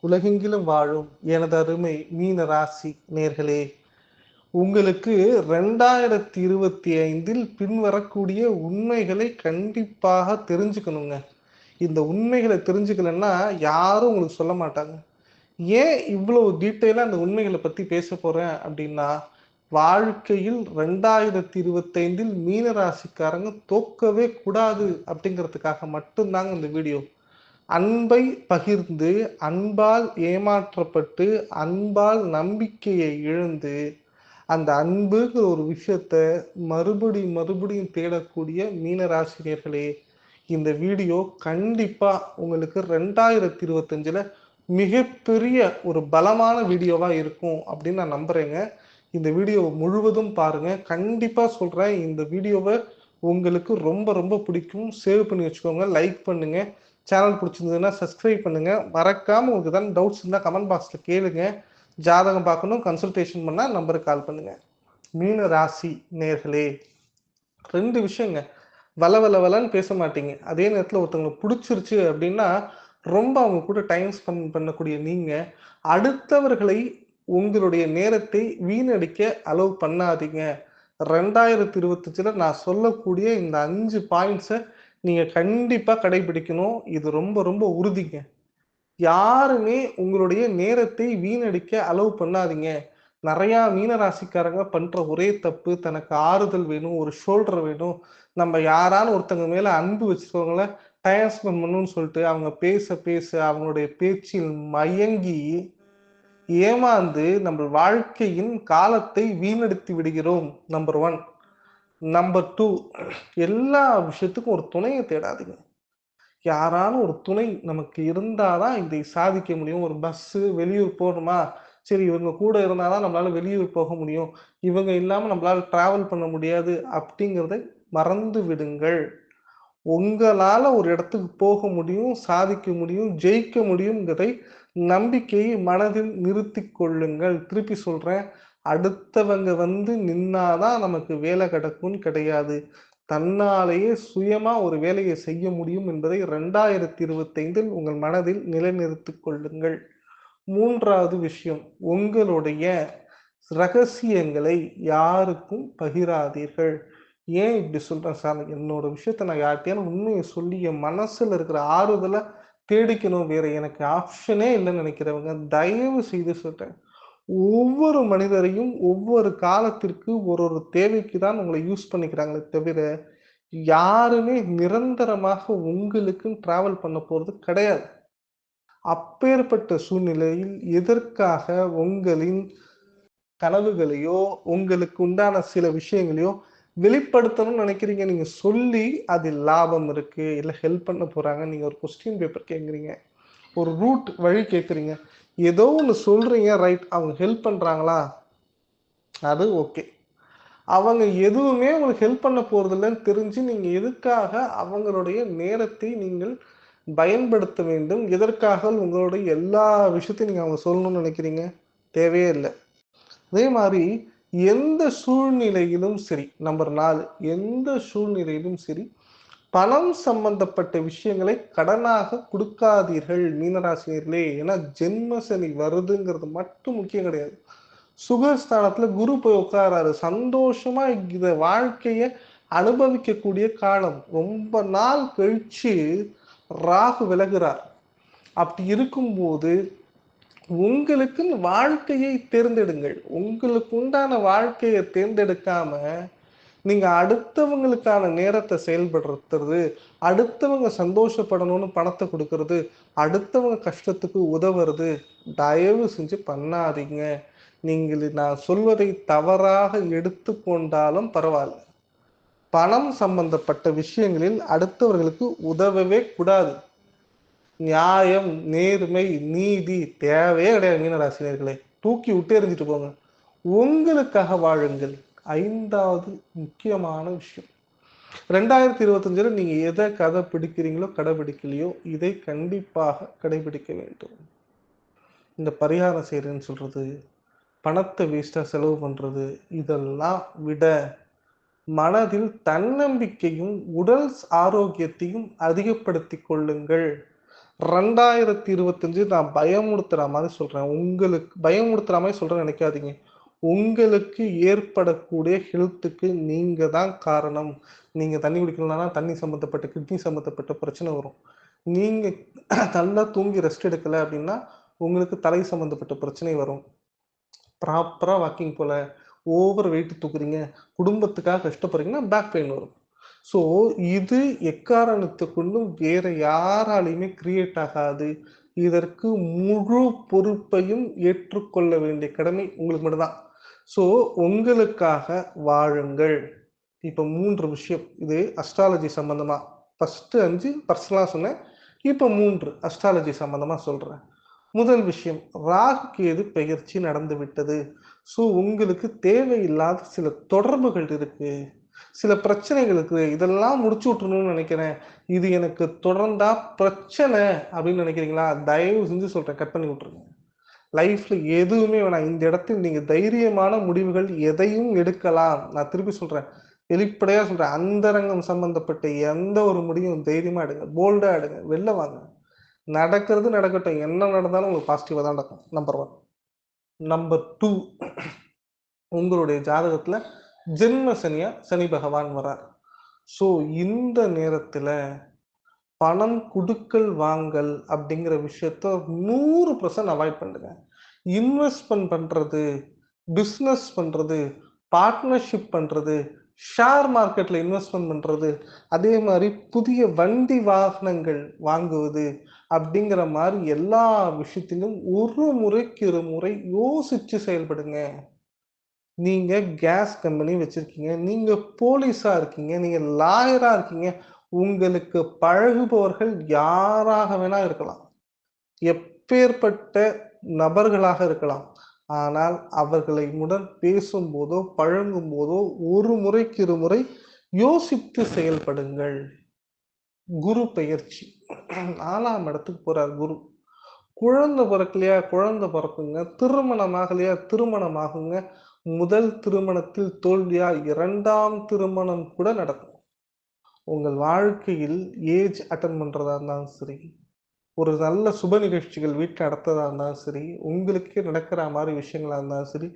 உலகெங்கிலும் வாழும் எனது அருமை மீன ராசி நேர்களே உங்களுக்கு ரெண்டாயிரத்தி இருபத்தி ஐந்தில் பின்வரக்கூடிய உண்மைகளை கண்டிப்பாக தெரிஞ்சுக்கணுங்க. இந்த உண்மைகளை தெரிஞ்சுக்கலன்னா யாரும் உங்களுக்கு சொல்ல மாட்டாங்க. ஏன் இவ்வளவு டீட்டெயிலாக அந்த உண்மைகளை பற்றி பேச போகிறேன் அப்படின்னா வாழ்க்கையில் ரெண்டாயிரத்தி இருபத்தைந்தில் மீனராசிக்காரங்க தோக்கவே கூடாது அப்படிங்கிறதுக்காக மட்டும்தாங்க இந்த வீடியோ. அன்பை பகிர்ந்து அன்பால் ஏமாற்றப்பட்டு அன்பால் நம்பிக்கையை இழந்து அந்த அன்புங்கிற ஒரு விஷயத்த மறுபடியும் மறுபடியும் தேடக்கூடிய மீனராசினியர்களே இந்த வீடியோ கண்டிப்பா உங்களுக்கு ரெண்டாயிரத்தி இருபத்தஞ்சுல மிகப்பெரிய ஒரு பலமான வீடியோவா இருக்கும் அப்படின்னு நான் நம்புறேங்க. இந்த வீடியோ முழுவதும் பாருங்க. கண்டிப்பா சொல்றேன் இந்த வீடியோவை உங்களுக்கு ரொம்ப ரொம்ப பிடிக்கும். சேவ் பண்ணி வச்சுக்கோங்க லைக் பண்ணுங்க. சேனல் பிடிச்சிருந்ததுன்னா சப்ஸ்கிரைப் பண்ணுங்கள் மறக்காமல் உங்களுக்கு தான் டவுட்ஸ் இருந்தால் கமெண்ட் பாக்ஸில் கேளுங்க. ஜாதகம் பார்க்கணும் கன்சல்டேஷன் பண்ணால் நம்பருக்கு கால் பண்ணுங்கள் மீன ராசி நேர்களே ரெண்டு விஷயங்க. வள வள வளன்னு பேச மாட்டீங்க. அதே நேரத்தில் ஒருத்தவங்களுக்கு பிடிச்சிருச்சு அப்படின்னா ரொம்ப அவங்க கூட டைம் ஸ்பெண்ட் பண்ணக்கூடிய நீங்கள் அடுத்தவர்களை உங்களுடைய நேரத்தை வீணடிக்க அலோவ் பண்ணாதீங்க. ரெண்டாயிரத்தி இருபத்தஞ்சில் நான் சொல்லக்கூடிய இந்த அஞ்சு பாயிண்ட்ஸை நீங்க கண்டிப்பா கடைபிடிக்கணும். இது ரொம்ப ரொம்ப உறுதிங்க. யாருமே உங்களுடைய நேரத்தை வீணடிக்க அலோவ் பண்ணாதீங்க. நிறைய மீனராசிக்காரங்க பண்ற ஒரே தப்பு தனக்கு ஆறுதல் வேணும் ஒரு ஷோல்டர் வேணும். நம்ம யாராலும் ஒருத்தங்க மேல அன்பு வச்சிருக்கவங்கள டைம் ஸ்பெண்ட் பண்ணணும்னு சொல்லிட்டு அவங்க பேச பேச அவங்களுடைய பேச்சில் மயங்கி ஏமாந்து நம்ம வாழ்க்கையின் காலத்தை வீணடித்து விடுகிறோம். நம்பர் ஒன் நம்பர் டூ எல்லா விஷயத்துக்கும் ஒரு துணையை தேடாதீங்க. யாராலும் ஒரு துணை நமக்கு இருந்தாதான் இதை சாதிக்க முடியும். ஒரு பஸ்ஸு வெளியூர் போகணுமா? சரி இவங்க கூட இருந்தாதான் நம்மளால வெளியூர் போக முடியும். இவங்க இல்லாம நம்மளால டிராவல் பண்ண முடியாது அப்படிங்கிறத மறந்து விடுங்கள். உங்களால ஒரு இடத்துக்கு போக முடியும் சாதிக்க முடியும் ஜெயிக்க முடியுங்கிறதை நம்பிக்கையை மனதில் நிறுத்தி கொள்ளுங்கள். திருப்பி சொல்றேன் அடுத்தவங்க வந்து நின்னாதான் நமக்கு வேலை கிடக்கும்னு கிடையாது. தன்னாலேயே சுயமா ஒரு வேலையை செய்ய முடியும் என்பதை ரெண்டாயிரத்தி இருபத்தைந்தில் உங்கள் மனதில் நிலைநிறுத்திக் கொள்ளுங்கள். மூன்றாவது விஷயம் உங்களுடைய ரகசியங்களை யாருக்கும் பகிராதீர்கள். ஏன் இப்படி சொல்றேன் சார்? என்னோட விஷயத்த நான் யார்கிட்டயான உண்மையை சொல்லி என் மனசுல இருக்கிற ஆறுதலை தேடிக்கணும் வேற எனக்கு ஆப்ஷனே இல்லைன்னு நினைக்கிறவங்க தயவு செய்து சொல்றேன். ஒவ்வொரு மனிதரையும் ஒவ்வொரு காலத்திற்கு ஒரு ஒரு தேவைக்கு தான் உங்களை யூஸ் பண்ணிக்கிறாங்களே தவிர யாருமே நிரந்தரமாக உங்களுக்கும் டிராவல் பண்ண போகிறது கிடையாது. அப்பேற்பட்ட சூழ்நிலையில் எதற்காக உங்களின் கனவுகளையோ உங்களுக்கு உண்டான சில விஷயங்களையோ வெளிப்படுத்தணும்னு நினைக்கிறீங்க? நீங்க சொல்லி அதில் லாபம் இருக்கு இல்லை ஹெல்ப் பண்ண போறாங்க நீங்க ஒரு கொஸ்டின் பேப்பர் கேட்குறீங்க ஒரு ரூட் வழி கேட்குறீங்க ஏதோ ஒன்று சொல்கிறீங்க ரைட் அவங்க ஹெல்ப் பண்ணுறாங்களா அது ஓகே அவங்க எதுவுமே உங்களுக்கு ஹெல்ப் பண்ண போகிறதில்லன்னு தெரிஞ்சு நீங்கள் எதுக்காக அவங்களுடைய நேரத்தை நீங்கள் பயன்படுத்த வேண்டும்? எதற்காக உங்களுடைய எல்லா விஷயத்தையும் நீங்கள் அவங்க சொல்லணும்னு நினைக்கிறீங்க? தேவையே இல்லை. அதே மாதிரி எந்த சூழ்நிலையிலும் சரி நம்பர் நாலு எந்த சூழ்நிலையிலும் சரி பணம் சம்பந்தப்பட்ட விஷயங்களை கடனாக கொடுக்காதீர்கள் மீனராசினியர்களே. ஏன்னா ஜென்ம சனி வருதுங்கிறது மட்டும் முக்கியம் கிடையாது. சுகஸ்தானத்துல குரு போய் உட்காராரு. சந்தோஷமா இந்த வாழ்க்கைய அனுபவிக்கக்கூடிய காலம். ரொம்ப நாள் கழிச்சு ராகு விலகிறார். அப்படி இருக்கும்போது உங்களுக்கு வாழ்க்கையை தேர்ந்தெடுங்கள். உங்களுக்கு உண்டான வாழ்க்கையை தேர்ந்தெடுக்காம நீங்க அடுத்தவங்களுக்கான நேரத்தை செயல்படுத்துறது அடுத்தவங்க சந்தோஷப்படணும்னு பணத்தை கொடுக்கறது அடுத்தவங்க கஷ்டத்துக்கு உதவுறது தயவு செஞ்சு பண்ணாதீங்க. நீங்கள் நான் சொல்வதை தவறாக எடுத்துக்கொண்டாலும் பரவாயில்ல. பணம் சம்பந்தப்பட்ட விஷயங்களில் அடுத்தவர்களுக்கு உதவவே கூடாது. நியாயம் நேர்மை நீதி தேவையே கிடையாது மீனராசினியர்களே. தூக்கி விட்டு எறிஞ்சிட்டு போங்க. உங்களுக்காக வாழுங்கள். ஐந்தாவது முக்கியமான விஷயம். ரெண்டாயிரத்தி இருபத்தஞ்சில் நீங்க எதை கதை பிடிக்கிறீங்களோ கடைபிடிக்கலையோ இதை கண்டிப்பாக கடைபிடிக்க வேண்டும். இந்த பரிகாரம் செய்கிறேன்னு சொல்றது பணத்தை வேஸ்ட்டாக செலவு பண்றது இதெல்லாம் விட மனதில் தன்னம்பிக்கையும் உடல் ஆரோக்கியத்தையும் அதிகப்படுத்தி கொள்ளுங்கள். ரெண்டாயிரத்தி இருபத்தஞ்சு நான் பயமுறுத்துற மாதிரி சொல்றேன். உங்களுக்கு பயமுடுத்துற மாதிரி சொல்றேன் நினைக்காதீங்க. உங்களுக்கு ஏற்படக்கூடிய ஹெல்த்துக்கு நீங்க தான் காரணம். நீங்க தண்ணி குடிக்கலனா தண்ணி சம்மந்தப்பட்ட கிட்னி சம்மந்தப்பட்ட பிரச்சனை வரும். நீங்க நல்லா தூங்கி ரெஸ்ட் எடுக்கல அப்படின்னா உங்களுக்கு தலை சம்மந்தப்பட்ட பிரச்சனை வரும். ப்ராப்பரா வாக்கிங் போல ஓவர் வெயிட் தூக்குறீங்க குடும்பத்துக்காக கஷ்டப்படுறீங்கன்னா பேக் பெயின் வரும். ஸோ இது எக்காரணத்தை கொண்டும் வேற யாராலையுமே கிரியேட் ஆகாது. இதற்கு முழு பொறுப்பையும் ஏற்றுக்கொள்ள வேண்டிய கடமை உங்களுக்கு மட்டும்தான். ஸோ உங்களுக்காக வாழுங்கள். இப்போ மூன்று விஷயம். இது அஸ்ட்ராலஜி சம்பந்தமா. ஃபர்ஸ்ட் அஞ்சு பர்சனலாக சொன்னேன். இப்போ மூன்று அஸ்ட்ராலஜி சம்பந்தமாக சொல்கிறேன் முதல் விஷயம் ராகு கேது பெயர்ச்சி நடந்து விட்டது. ஸோ உங்களுக்கு தேவையில்லாத சில தொடர்புகள் இருக்கு. சில பிரச்சனைகள் இருக்குது இதெல்லாம் முடிச்சு விட்டுணும்னு நினைக்கிறேன். இது எனக்கு தொடர்ந்தா பிரச்சனை அப்படின்னு நினைக்கிறீங்களா? தயவு செஞ்சு சொல்றேன். கட் பண்ணி விட்டுருங்க. லைஃப்ல எதுவுமே வேணாம். இந்த இடத்தில் நீங்க தைரியமான முடிவுகள் எதையும் எடுக்கலாம். நான் திருப்பி சொல்றேன். வெளிப்படையா சொல்றேன். அந்தரங்கம் சம்பந்தப்பட்ட எந்த ஒரு முடிவும் தைரியமா எடுங்க. போல்டா எடுங்க. வெளில வாங்க. நடக்கிறது நடக்கட்டும். என்ன நடந்தாலும் உங்களுக்கு பாசிட்டிவா தான் நடக்கும். நம்பர் ஒன் நம்பர் டூ உங்களுடைய ஜாதகத்துல ஜென்ம சனியா சனி பகவான் வரார் ஸோ இந்த நேரத்துல பணம் கொடுக்கல் வாங்கல் அப்படிங்கிற விஷயத்த நூறு பர்சன்ட் அவாய்ட் பண்ணுங்க. இன்வெஸ்ட்மெண்ட் பண்றது பிஸ்னஸ் பண்றது பார்ட்னர்ஷிப் பண்றது ஷேர் மார்க்கெட்ல இன்வெஸ்ட்மெண்ட் பண்றது அதே மாதிரி புதிய வண்டி வாகனங்கள் வாங்குவது அப்படிங்கிற மாதிரி எல்லா விஷயத்திலும் ஒரு முறைக்கு ஒரு முறை யோசிச்சு செயல்படுங்க. நீங்க கேஸ் கம்பெனி வச்சிருக்கீங்க நீங்க போலீஸா இருக்கீங்க நீங்க லாயரா இருக்கீங்க உங்களுக்கு பழகுபவர்கள் யாராக வேணா இருக்கலாம். எப்பேற்பட்ட நபர்களாக இருக்கலாம். ஆனால் அவர்களை உடன் பேசும்போதோ பழங்கும் போதோ ஒரு முறைக்கு இரு முறை யோசித்து செயல்படுங்கள். குரு பயிற்சி நாலாம் இடத்துக்கு போறார் குரு. குழந்தை பிறக்கலையா குழந்தை பிறக்குங்க. திருமணமாகலையா திருமணமாகுங்க முதல் திருமணத்தில் தோல்வியா? இரண்டாம் திருமணம் கூட நடக்கும். உங்கள் வாழ்க்கையில் ஏஜ் அட்டன் பண்ணுறதா இருந்தாலும் சரி ஒரு நல்ல சுப நிகழ்ச்சிகள் வீட்டில் நடத்ததாக இருந்தாலும் சரி உங்களுக்கே நடக்கிற மாதிரி விஷயங்களாக இருந்தாலும் சரி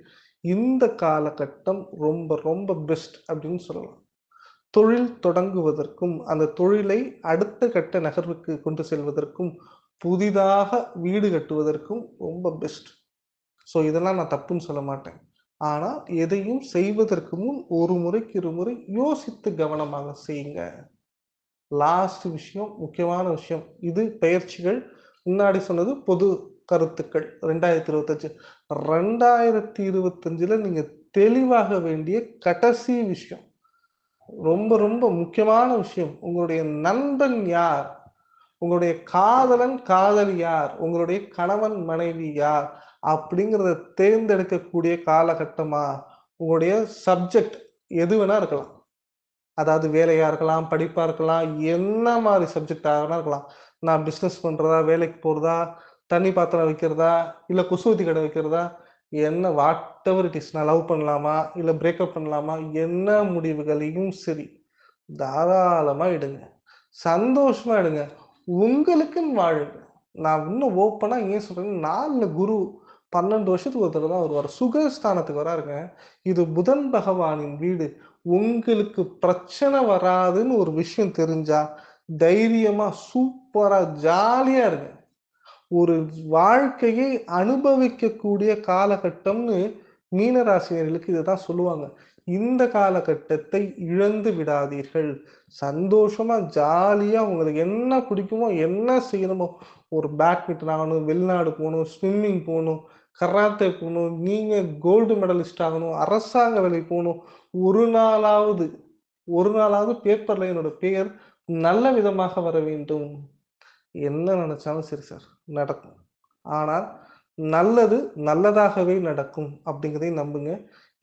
இந்த காலகட்டம் ரொம்ப ரொம்ப பெஸ்ட் அப்படின்னு சொல்லலாம். தொழில் தொடங்குவதற்கும் அந்த தொழிலை அடுத்த கட்ட நகர்வுக்கு கொண்டு செல்வதற்கும் புதிதாக வீடு கட்டுவதற்கும் ரொம்ப பெஸ்ட் ஸோ இதெல்லாம் நான் தப்புன்னு சொல்ல மாட்டேன். ஆனால் எதையும் செய்வதற்கு முன் ஒரு முறைக்கு இருமுறை யோசித்து கவனமாக செய்யுங்க. லாஸ்ட் விஷயம் முக்கியமான விஷயம் இது பயிற்சிகள். முன்னாடி சொன்னது பொது கருத்துக்கள். ரெண்டாயிரத்தி இருபத்தஞ்சு. ரெண்டாயிரத்தி இருபத்தஞ்சுல நீங்க தெளிவாக வேண்டிய கடைசி விஷயம். ரொம்ப ரொம்ப முக்கியமான விஷயம். உங்களுடைய நண்பன் யார்? உங்களுடைய காதலன் காதலி யார்? உங்களுடைய கணவன் மனைவி யார்? அப்படிங்கிறத தேர்ந்தெடுக்கக்கூடிய காலகட்டமா உங்களுடைய சப்ஜெக்ட் எது வேணா இருக்கலாம். அதாவது வேலையா இருக்கலாம் படிப்பா இருக்கலாம் என்ன மாதிரி சப்ஜெக்ட் ஆகனா இருக்கலாம். நான் பிஸ்னஸ் பண்றதா வேலைக்கு போறதா தண்ணி பாத்திரம் வைக்கிறதா இல்ல குசுவத்தி கடை வைக்கிறதா என்ன வாட் எவர் இட் இஸ் நான் லவ் பண்ணலாமா இல்ல பிரேக்கப் பண்ணலாமா என்ன முடிவுகளையும் சரி தாராளமா எடுங்க. சந்தோஷமா எடுங்க. உங்களுக்குன்னு வாழுங்க. நான் இன்னும் ஓப்பனா ஏன் சொல்றேன் நாலுல குரு பன்னெண்டு வருஷத்துக்கு ஒருத்தர் தான் வருவார். சுகஸ்தானத்துக்கு வராருங்க. இது புதன் பகவானின் வீடு. உங்களுக்கு பிரச்சனை வராதுன்னு ஒரு விஷயம் தெரிஞ்சா தைரியமா சூப்பரா ஜாலியா இருங்க. ஒரு வாழ்க்கையை அனுபவிக்கக்கூடிய காலகட்டம்னு மீனராசினியர்களுக்கு இதுதான் சொல்லுவாங்க. இந்த காலகட்டத்தை இழந்து விடாதீர்கள். சந்தோஷமா ஜாலியா உங்களுக்கு என்ன பிடிக்குமோ என்ன செய்யணுமோ ஒரு பேட்மிண்டன் ஆகணும் வெளிநாடு போகணும் ஸ்விம்மிங் போகணும் கராத்தே போகணும் நீங்க கோல்டு மெடலிஸ்ட் ஆகணும் அரசாங்க வேலை போகணும். ஒரு நாளாவது ஒரு நாளாவது பேப்பர்ல என்னோட பெயர் நல்ல விதமாக வர வேண்டும். என்ன நினைச்சாலும் சரி சார் நடக்கும். ஆனால் நல்லது நல்லதாகவே நடக்கும் அப்படிங்கிறதையும் நம்புங்க.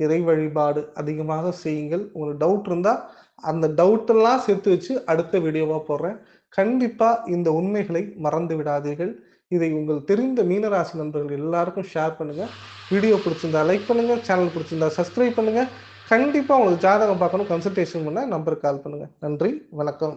இறை வழிபாடு அதிகமாக செய்யுங்கள். உங்களுக்கு டவுட் இருந்தால் அந்த டவுட்டெல்லாம் சேர்த்து வச்சு அடுத்த வீடியோவாக போடுறேன். கண்டிப்பாக இந்த உண்மைகளை மறந்து விடாதீர்கள். இதை உங்கள் தெரிந்த மீனராசி நண்பர்கள் எல்லாருக்கும் ஷேர் பண்ணுங்கள் வீடியோ பிடிச்சிருந்தா லைக் பண்ணுங்கள் சேனல் பிடிச்சிருந்தா சப்ஸ்கிரைப் பண்ணுங்கள் கண்டிப்பாக உங்களுக்கு ஜாதகம் பார்க்கணும். கன்சல்டேஷன் பண்ண நம்பருக்கு கால் பண்ணுங்கள் நன்றி. வணக்கம்.